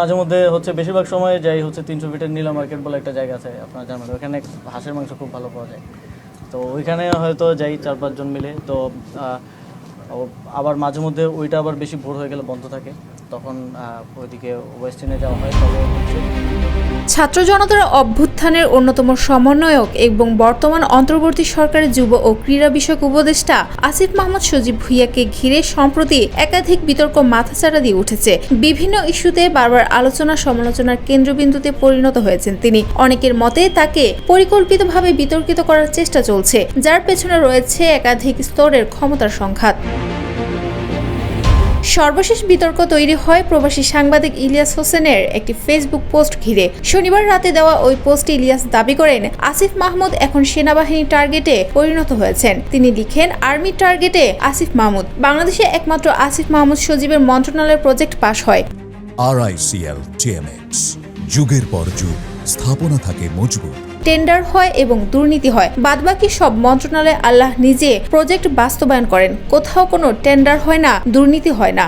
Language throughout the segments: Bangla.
মাঝে মধ্যে হচ্ছে বেশিরভাগ সময় যাই হচ্ছে তিনশো ফিটের নীলা মার্কেট বলে একটা জায়গা আছে আপনার জানেন ওখানে হাঁসের মাংস খুব ভালো পাওয়া যায়। তো ওইখানে হয়তো যাই চার পাঁচজন মিলে। তো আবার মাঝে মধ্যে ওইটা আবার বেশি ভোর হয়ে গেলে বন্ধ থাকে। তখন ওইদিকে ওয়েস্টার্নে যাওয়া হয়। তবে ছাত্র জনতার অভ্যুত্থানের অন্যতম সমন্বয়ক এবং বর্তমান অন্তর্বর্তী সরকারের যুব ও ক্রীড়া বিষয়ক উপদেষ্টা আসিফ মাহমুদ সজীব ভুইয়াকে ঘিরে সম্প্রতি একাধিক বিতর্ক মাথাচাড়া দিয়ে উঠেছে। বিভিন্ন ইস্যুতে বারবার আলোচনা সমালোচনার কেন্দ্রবিন্দুতে পরিণত হয়েছেন তিনি। অনেকের মতে তাকে পরিকল্পিতভাবে বিতর্কিত করার চেষ্টা চলছে, যার পেছনে রয়েছে একাধিক স্তরের ক্ষমতার সংঘাত। সর্বশেষ বিতর্ক তৈরি হয় প্রবাসী সাংবাদিক ইলিয়াস হোসেনের একটি ফেসবুক পোস্ট ঘিরে। শনিবার রাতে দেওয়া ওই পোস্টে ইলিয়াস দাবি করেন, আসিফ মাহমুদ এখন সেনাবাহিনী টার্গেটে পরিণত হয়েছেন। তিনি লিখেন, আর্মি টার্গেটে আসিফ মাহমুদ। বাংলাদেশে একমাত্র আসিফ মাহমুদ সজীবের মন্ত্রণালয়ের প্রজেক্ট পাশ হয়। আরআইসিএল যুগের পর যুগ। স্থাপনা থাকে মজবুত। টেন্ডার হয় এবং দুর্নীতি হয়। বাদবাকি সব মন্ত্রণালয়ে আল্লাহ নিজে প্রজেক্ট বাস্তবায়ন করেন। কোথাও কোনো টেন্ডার হয় না, দুর্নীতি হয় না।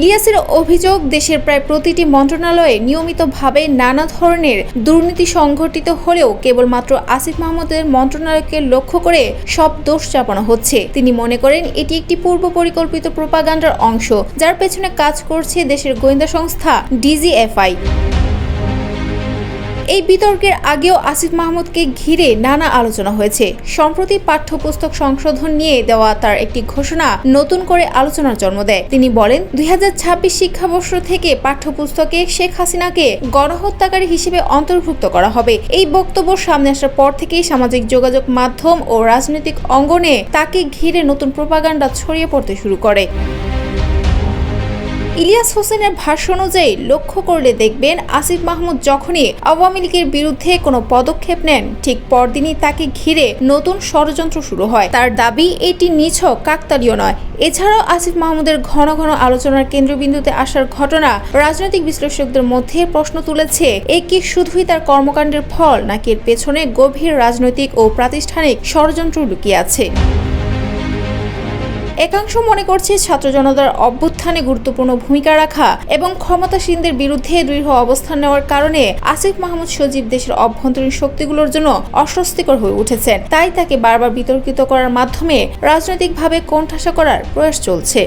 ইলিয়াসের অভিযোগ, দেশের প্রায় প্রতিটি মন্ত্রণালয়ে নিয়মিতভাবে নানা ধরনের দুর্নীতি সংঘটিত হলেও কেবলমাত্র আসিফ মাহমুদের মন্ত্রণালয়কে লক্ষ্য করে সব দোষ চাপানো হচ্ছে। তিনি মনে করেন, এটি একটি পূর্ব পরিকল্পিত প্রোপাগান্ডার অংশ, যার পেছনে কাজ করছে দেশের গোয়েন্দা সংস্থা ডিজিএফআই। এই বিতর্কের আগেও আসিফ মাহমুদকে ঘিরে নানা আলোচনা হয়েছে। সম্প্রতি পাঠ্যপুস্তক সংশোধন নিয়ে দেওয়া তার একটি ঘোষণা নতুন করে আলোচনার জন্ম দেয়। তিনি বলেন, দুই হাজার ছাব্বিশ শিক্ষাবর্ষ থেকে পাঠ্যপুস্তকে শেখ হাসিনাকে গণহত্যাকারী হিসেবে অন্তর্ভুক্ত করা হবে। এই বক্তব্য সামনে আসার পর থেকেই সামাজিক যোগাযোগ মাধ্যম ও রাজনৈতিক অঙ্গনে তাকে ঘিরে নতুন প্রোপাগান্ডা ছড়িয়ে পড়তে শুরু করে। ইলিয়াস হোসেনের ভাষ্য অনুযায়ী লক্ষ্য করলে দেখবেন আসিফ মাহমুদ যখনই আওয়ামী লীগের বিরুদ্ধে কোনো পদক্ষেপ নেন, ঠিক পরদিনই তাকে ঘিরে নতুন ষড়যন্ত্র শুরু হয়। তার দাবি, এটি নিছক, কাকতালীয় নয়। এছাড়াও আসিফ মাহমুদের ঘন ঘন আলোচনার কেন্দ্রবিন্দুতে আসার ঘটনা রাজনৈতিক বিশ্লেষকদের মধ্যে প্রশ্ন তুলেছে, এ কি শুধুই তার কর্মকাণ্ডের ফল, নাকি এর পেছনে গভীর রাজনৈতিক ও প্রাতিষ্ঠানিক ষড়যন্ত্র লুকিয়ে আছে? একাংশ মনে করছে ছাত্র জনতার অভ্যুত্থানে গুরুত্বপূর্ণ ভূমিকা রাখা এবং ক্ষমতাসীনদের বিরুদ্ধে দৃঢ় অবস্থান নেওয়ার কারণে আসিফ মাহমুদ সজীব দেশের অভ্যন্তরীণ শক্তিগুলোর জন্য অস্বস্তিকর হয়ে উঠেছেন। তাই তাকে বারবার বিতর্কিত করার মাধ্যমে রাজনৈতিকভাবে কোণঠাসা করার প্রয়াস চলছে।